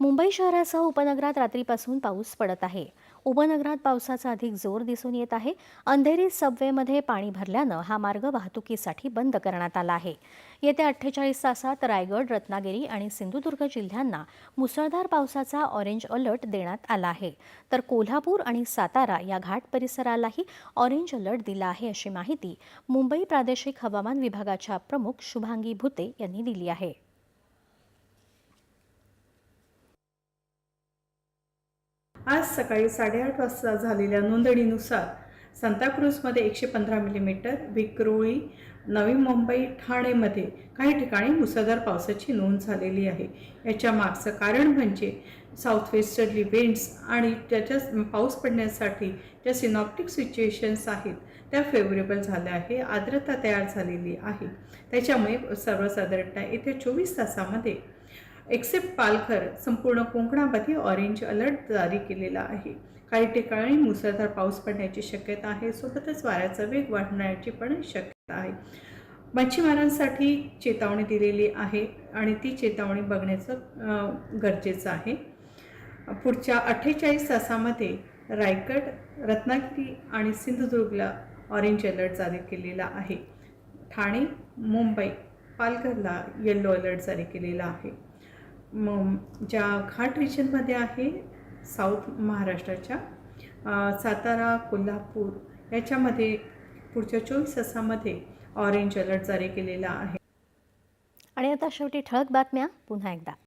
मुंबई शहरासह उपनगरात रात्रीपासून पाऊस पडत आहे. उपनगरात पावसाचा अधिक जोर दिसून येत आहे. अंधेरी सबवेमध्ये पाणी भरल्यानं हा मार्ग वाहतुकीसाठी बंद करण्यात आला आहे. येत्या अठ्ठेचाळीस तासात रायगड रत्नागिरी आणि सिंधुदुर्ग जिल्ह्यांना मुसळधार पावसाचा ऑरेंज अलर्ट देण्यात आला आहे. तर कोल्हापूर आणि सातारा या घाट परिसरालाही ऑरेंज अलर्ट दिला आहे अशी माहिती मुंबई प्रादेशिक हवामान विभागाच्या प्रमुख शुभांगी भुते यांनी दिली आहे. आज सकाळी साडेआठ वाजता झालेल्या नोंदणीनुसार सांताक्रूजमध्ये एकशे पंधरा मिलीमीटर विक्रोळी नवी मुंबई ठाणेमध्ये काही ठिकाणी मुसळधार पावसाची नोंद झालेली आहे. याच्या मागचं कारण म्हणजे साऊथ वेस्टर्ली विंड्स आणि त्याच्या पाऊस पडण्यासाठी ज्या सिनॉप्टिक सिच्युएशन्स आहेत त्या फेवरेबल झाल्या आहे आर्द्रता तयार झालेली आहे. त्याच्यामुळे सर्वसाधारणतः येत्या चोवीस तासामध्ये एक्सेप्ट पालघर संपूर्ण कोकणामध्ये ऑरेंज अलर्ट जारी केलेला आहे. काही ठिकाणी मुसळधार पाऊस पडण्याची शक्यता आहे. सोबतच वाऱ्याचा वेग वाढण्याची पण शक्यता आहे. मच्छीमारांसाठी चेतावणी दिलेली आहे आणि ती चेतावणी बघण्याचं गरजेचं आहे. पुढच्या अठ्ठेचाळीस तासामध्ये रायगड रत्नागिरी आणि सिंधुदुर्गला ऑरेंज अलर्ट जारी केलेला आहे. ठाणे मुंबई पालघरला येल्लो अलर्ट जारी केलेला आहे. मग ज्या घाट रिजनमध्ये आहे साऊथ महाराष्ट्राच्या सातारा कोल्हापूर याच्यामध्ये पुढच्या चोवीस तासामध्ये ऑरेंज अलर्ट जारी केलेला आहे. आणि आता शेवटी ठळक बातम्या पुन्हा एकदा.